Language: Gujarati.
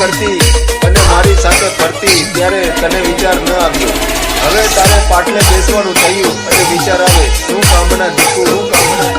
કરતી અને મારી સાથે ફરતી ત્યારે તને વિચાર ન આવ્યો. હવે તારે પાટલે બેસવાનું થયું અને વિચાર આવે, શું કામના દીકું શું કામના